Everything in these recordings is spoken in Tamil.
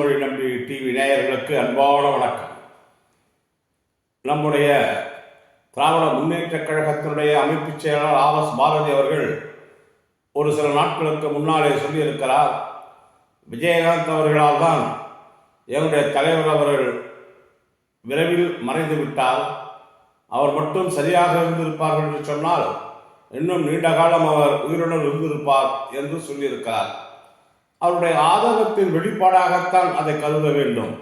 மொழி நம்பி டிவி நேயர்களுக்கு அன்பான வணக்கம். நம்முடைய திராவிட முன்னேற்றக் கழகத்தினுடைய அமைப்புச் செயலாளர் ஆவாஸ் பாரதி அவர்கள் ஒரு சில நாட்களுக்கு முன்னாலே சொல்லியிருக்கிறார் விஜயகாந்த் அவர்களால் தான் எங்களுடைய தலைவர் அவர்கள் விரைவில் மறைந்து விட்டார். அவர் மட்டும் சரியாக இருந்திருப்பார்கள் என்று சொன்னால் இன்னும் நீண்ட காலம் அவர் உயிருடன் இருந்திருப்பார் என்று சொல்லியிருக்கிறார். அவருடைய ஆதங்கத்தின் வெளிப்பாடாகத்தான் அதை கருத வேண்டும்.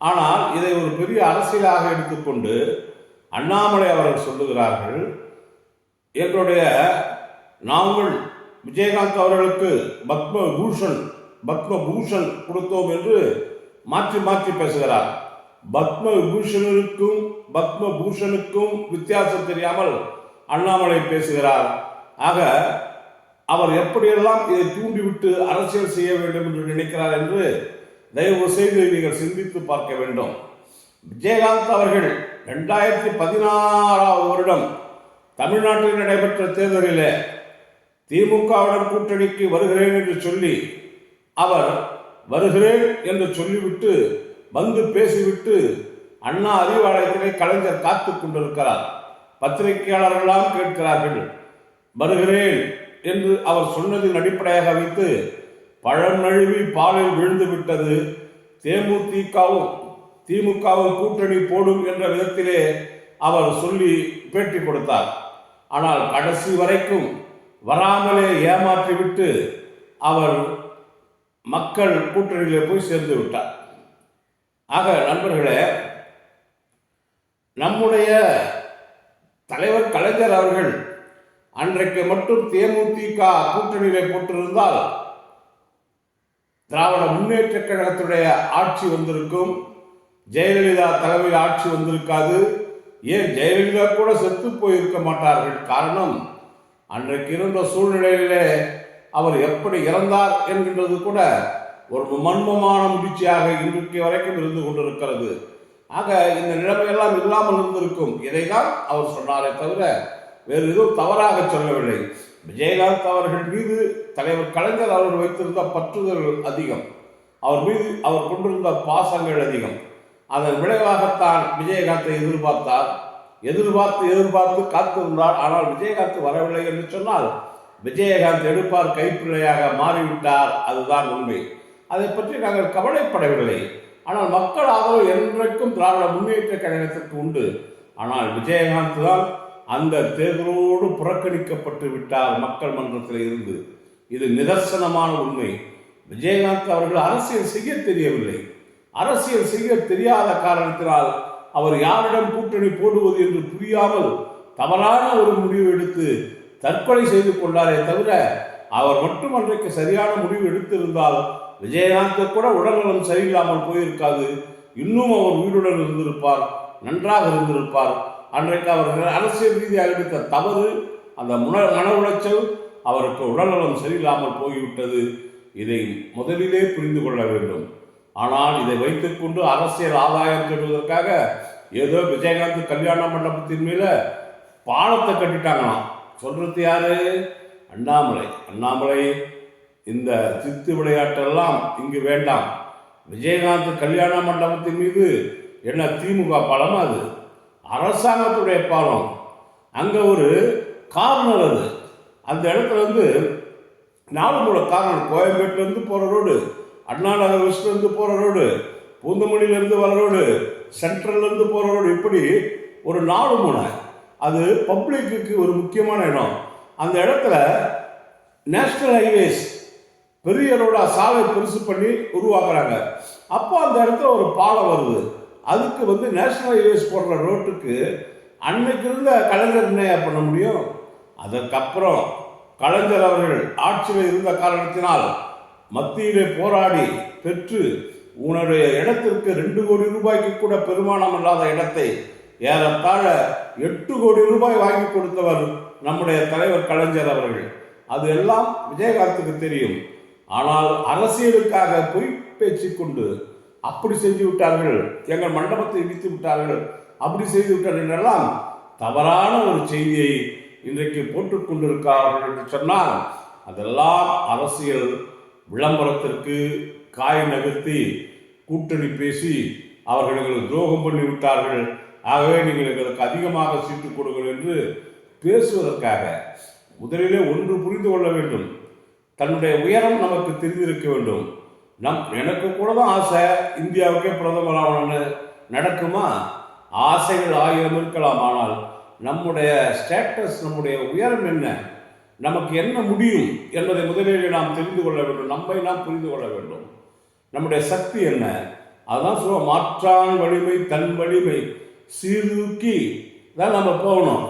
ஆனால் இதை ஒரு பெரிய அரசியலாக எடுத்துக்கொண்டு அண்ணாமலை அவர்கள் சொல்லுகிறார்கள் எங்களுடைய நாங்கள் விஜயகாந்த் அவர்களுக்கு பத்ம பூஷன் பத்ம பூஷன் கொடுத்தோம் என்று மாற்றி மாற்றி பேசுகிறார். பத்ம விபூஷனுக்கும் பத்ம பூஷனுக்கும் வித்தியாசம் தெரியாமல் அண்ணாமலை பேசுகிறார். ஆக அவர் எப்படியெல்லாம் இதை தூண்டிவிட்டு அரசியல் செய்ய வேண்டும் என்று நினைக்கிறார் என்று தயவு செய்து நீங்கள் சிந்தித்து பார்க்க வேண்டும். விஜயகாந்த் அவர்கள் ரெண்டாயிரத்தி பதினாறாவது வருடம் தமிழ்நாட்டில் நடைபெற்ற தேர்தலில் திமுகவுடன் கூட்டணிக்கு வருகிறேன் என்று சொல்லி அவர் வருகிறேன் என்று சொல்லிவிட்டு வந்து பேசிவிட்டு அண்ணா அறிவாலயத்திலே கலைஞர் காத்து கொண்டிருக்கிறார். பத்திரிகையாளர்களெல்லாம் கேட்கிறார்கள் வருகிறேன் என்று அவர் சொன்னதின் அடிப்படையாக வைத்து பழம் நழுவி பாலில் விழுந்து விட்டது தேமுதிகவும் திமுகவும் கூட்டணி போடும் என்ற விதத்திலே அவர் சொல்லி பேட்டி கொடுத்தார். ஆனால் கடைசி வரைக்கும் வராமலே ஏமாற்றிவிட்டு அவர் மக்கள் கூட்டணியிலே போய் சேர்ந்து விட்டார். ஆக நண்பர்களே நம்முடைய தலைவர் கலைஞர் அவர்கள் அன்றைக்கு மட்டும் தேமுதிக கூட்டணியிலே போட்டிருந்தால் திராவிட முன்னேற்ற கழகத்துடைய ஆட்சி வந்திருக்கும். ஜெயலலிதா தலைமையில் ஆட்சி வந்திருக்காது. ஏன்? ஜெயலலிதா கூட செத்து போயிருக்க மாட்டார்கள். காரணம் அன்றைக்கு இருந்த சூழ்நிலையிலே அவர் எப்படி இறந்தார் என்கின்றது கூட ஒரு மர்மமான முடிச்சியாக இன்றைக்கு வரைக்கும் இருந்து கொண்டிருக்கிறது. ஆக இந்த நிலைமையெல்லாம் இல்லாமல் இருந்திருக்கும். இதை தான் அவர் சொன்னாரே தவிர வேறு எதுவும் தவறாக சொல்லவில்லை. விஜயகாந்த் அவர்கள் மீது தலைவர் கலைஞர் அவர்கள் வைத்திருந்த பற்றுதல் அதிகம். அவர் மீது அவர் கொண்டிருந்த பாசங்கள் அதிகம். அதன் விளைவாகத்தான் விஜயகாந்தை எதிர்பார்த்தார். எதிர்பார்த்து எதிர்பார்த்து காத்திருந்தார் ஆனால் விஜயகாந்த் வரவில்லை என்று சொன்னால் விஜயகாந்த் எடுப்பார் கைப்பிள்ளையாக மாறிவிட்டார். அதுதான் உண்மை. அதை பற்றி நாங்கள் கவலைப்படவில்லை. ஆனால் மக்கள் ஆதரவு என்றைக்கும் திராவிட முன்னேற்ற கழகத்திற்கு உண்டு. ஆனால் விஜயகாந்த் தான் அந்த தேர்தலோடு புறக்கணிக்கப்பட்டு விட்டார் மக்கள் மன்றத்தில் இருந்து இது நிதர்சனமான உண்மை. விஜயகாந்த் அவர்கள் அரசியல் செய்ய தெரியவில்லை. அரசியல் செய்ய தெரியாத காரணத்தினால் அவர் யாரிடம் கூட்டணி போடுவது என்று புரியாமல் தவறான ஒரு முடிவு எடுத்து தற்கொலை செய்து கொண்டாரே தவிர அவர் மட்டும் அன்றைக்கு சரியான முடிவு எடுத்திருந்தால் விஜயகாந்த் கூட உடல்நலம் சரியில்லாமல் போயிருக்காது. இன்னும் அவர் உயிருடன் இருந்திருப்பார் நன்றாக இருந்திருப்பார். அன்றைக்கு அவர்கள் அரசியல் ரீதியாக எடுத்த தவறு அந்த முன மன உளைச்சல் அவருக்கு உடல்நலம் சரியில்லாமல் போய்விட்டது. இதை முதலிலே புரிந்து கொள்ள வேண்டும். ஆனால் இதை வைத்துக்கொண்டு அரசியல் ஆதாயம் தேடுவதற்காக ஏதோ விஜயகாந்த் கல்யாண மண்டபத்தின் மேல பாலத்தை கட்டிட்டாங்களாம். சொல்றது யாரு? அண்ணாமலை. அண்ணாமலை இந்த சித்து விளையாட்டெல்லாம் இங்கு வேண்டாம். விஜயகாந்த் கல்யாண மண்டபத்தின் மீது என்ன திமுக பாலம் அது? அரசாங்கத்துடைய பாலம். அங்கே ஒரு கார்னர் அது. அந்த இடத்துல வந்து நாலு மூல கார்னர் கோயம்பேட்டிலேருந்து போகிற ரோடு அண்ணா நகர் வெஸ்ட்லேருந்து போகிற ரோடு பூந்தமல்லியிலேருந்து வர ரோடு சென்ட்ரல்லேருந்து போகிற ரோடு இப்படி ஒரு நாலு மூணு அது பப்ளிக்கு ஒரு முக்கியமான இடம். அந்த இடத்துல நேஷ்னல் ஹைவேஸ் பெரிய ரோடாக சாலை பெருசு பண்ணி உருவாக்குறாங்க. அப்போ அந்த இடத்துல ஒரு பாலம் வருது. அதுக்கு வந்து நேஷனல் ஹைவேஸ் போடுற ரோட்டுக்கு அன்னைக்கு இருந்த கலைஞர் என்ன பண்ண முடியும்? அதற்கப்புறம் கலைஞர் அவர்கள் ஆட்சியில் இருந்த காரணத்தினால் மத்தியிலே போராடி பெற்று உன்னுடைய இடத்திற்கு ரெண்டு கோடி ரூபாய்க்கு கூட பெருமானம் இல்லாத இடத்தை ஏறத்தாழ எட்டு கோடி ரூபாய் வாங்கி கொடுத்தவர் நம்முடைய தலைவர் கலைஞர் அவர்கள். அது எல்லாம் விஜயகாந்துக்கு தெரியும். ஆனால் அரசியலுக்காக பொய் பேச்சு கொண்டு அப்படி செஞ்சு விட்டார்கள். எங்கள் மண்டபத்தை இடித்து விட்டார்கள். அப்படி செய்து விட்டார்கள் என்றெல்லாம் தவறான ஒரு செய்தியை இன்றைக்கு போட்டுக் கொண்டிருக்கிறார்கள் என்று சொன்னால் அதெல்லாம் அரசியல் விளம்பரத்திற்கு காய் நகர்த்தி கூட்டணி பேசி அவர்கள் எங்களுக்கு துரோகம் பண்ணி விட்டார்கள். ஆகவே நீங்கள் எங்களுக்கு அதிகமாக சீட்டு கொடுங்கள் என்று பேசுவதற்காக முதலிலே ஒன்று புரிந்து கொள்ள வேண்டும். தன்னுடைய உயரம் நமக்கு தெரிந்திருக்க வேண்டும். நம் எனக்கு கூட தான் ஆசை? இந்தியாவுக்கே பிரதமர் ஆகணும்னு நடக்குமா? ஆசைகள் ஆயிரம் இருக்கலாம் ஆனால் நம்முடைய ஸ்டேட்டஸ் நம்முடைய உயரம் என்ன? நமக்கு என்ன முடியும் என்பதை முதலில் நாம் தெரிந்து கொள்ள வேண்டும். நம்மை நாம் புரிந்து கொள்ள வேண்டும். நம்முடைய சக்தி என்ன? அதான் சொல்ல மாற்றான் வலிமை தன் வலிமை. சீர்தூக்கி தான் நம்ம போகணும்.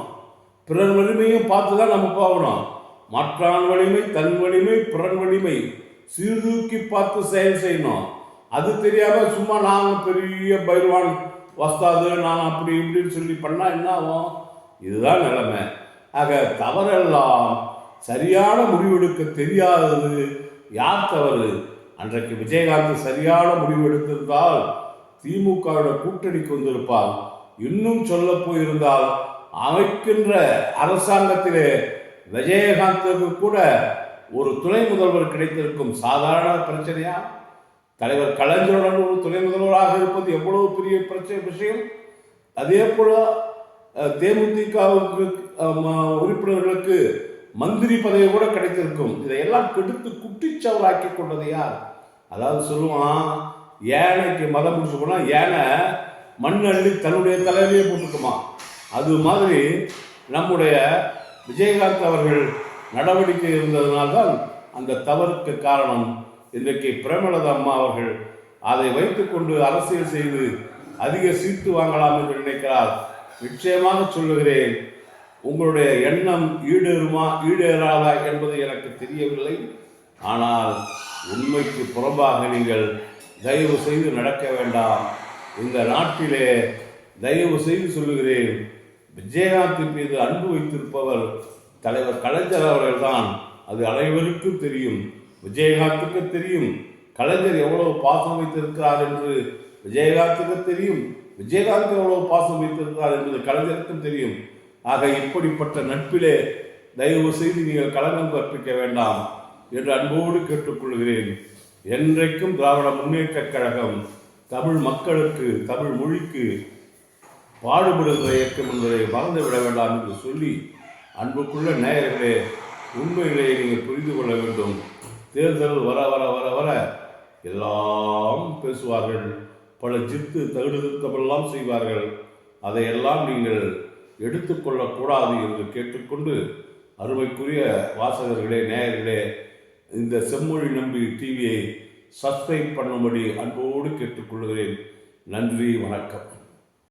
பிறர் வலிமையும் பார்த்து தான் நம்ம போகணும். மாற்றான் வலிமை தன் வலிமை பிறன் வலிமை. சீர்தூக்கி பார்த்து செயல் செய்யணும். அது தெரியாம சும்மா நான் பெரிய பைர்வான் வஸ்தாது நான் அப்படி இப்படின்னு சொல்லி பண்ணா என்ன ஆகும்? இதுதான் நிலைமை. ஆக தவறெல்லாம் சரியான முடிவெடுக்க தெரியாதது யார் தவறு? அன்றைக்கு விஜயகாந்த் சரியான முடிவு எடுத்திருந்தால் திமுகவோட கூட்டணிக்கு வந்திருப்பார். இன்னும் சொல்ல போயிருந்தால் அமைக்கின்ற அரசாங்கத்திலே விஜயகாந்துக்கு கூட ஒரு துணை முதல்வர் கிடைத்திருக்கும் சாதாரண பிரச்சனையா? தலைவர் கலைஞருடன் ஒரு துணை முதல்வராக இருப்பது எவ்வளவு பெரிய பிரச்சனை விஷயம்? அதே போல தேமுதிகவுக்கு ம- உறுப்பினர்களுக்கு மந்திரி பதவி கூட கிடைத்திருக்கும். இதையெல்லாம் கெடுத்து குட்டிச்சவராக்கி கொண்டது யார்? அதாவது சொல்லுவான் யானைக்கு மதம் முடிச்சு போனால் யானை மண் அள்ளி தன்னுடைய தலையிலேயே போட்டுக்குமா அது மாதிரி நம்முடைய விஜயகாந்த் அவர்கள் நடவடிக்கை இருந்ததனால்தான் அந்த தவறுக்கு காரணம். இன்றைக்கு பிரேமலதா அம்மா அவர்கள் அதை வைத்துக்கொண்டு அரசியல் செய்து அதிக சீட்டு வாங்கலாம் என்று நினைக்கிறார். நிச்சயமாக சொல்லுகிறேன் உங்களுடைய எண்ணம் ஈடேறுமா ஈடேறாதா என்பது எனக்கு தெரியவில்லை. ஆனால் உண்மைக்கு புறம்பாக நீங்கள் தயவு செய்து நடக்க வேண்டாம். இந்த நாட்டிலே தயவு செய்து சொல்லுகிறேன் விஜயகாந்த் மீது அன்பு வைத்திருப்பவர் தலைவர் கலைஞர் அவர்கள்தான். அது அனைவருக்கும் தெரியும். விஜயகாந்துக்கு தெரியும். கலைஞர் எவ்வளவு பாசம் வைத்திருக்கிறார் என்று விஜயகாந்துக்கு தெரியும். விஜயகாந்த் எவ்வளவு பாசம் வைத்திருக்கிறார் என்பது கலைஞருக்கும் தெரியும். ஆக இப்படிப்பட்ட நட்பிலே தயவு செய்து நீங்கள் களங்கம் கற்பிக்க வேண்டாம் என்று அன்போடு கேட்டுக்கொள்கிறேன். என்றைக்கும் திராவிட முன்னேற்றக் கழகம் தமிழ் மக்களுக்கு தமிழ் மொழிக்கு பாடுபடுகிற இயக்கம் என்பதை மறந்து விட வேண்டாம் என்று சொல்லி அன்புக்குள்ள நேயர்களே உண்மைகளை நீங்கள் புரிந்து கொள்ள வேண்டும். தேர்தல் வர வர வர வர எல்லாம் பேசுவார்கள். பல ஜித்து தகுடு திருத்தமெல்லாம் செய்வார்கள். அதையெல்லாம் நீங்கள் எடுத்துக்கொள்ளக்கூடாது என்று கேட்டுக்கொண்டு அருமைக்குரிய வாசகர்களே நேயர்களே இந்த செம்மொழி நம்பி டிவியை சப்ஸ்கிரைப் பண்ணும்படி அன்போடு கேட்டுக்கொள்கிறேன். நன்றி வணக்கம்.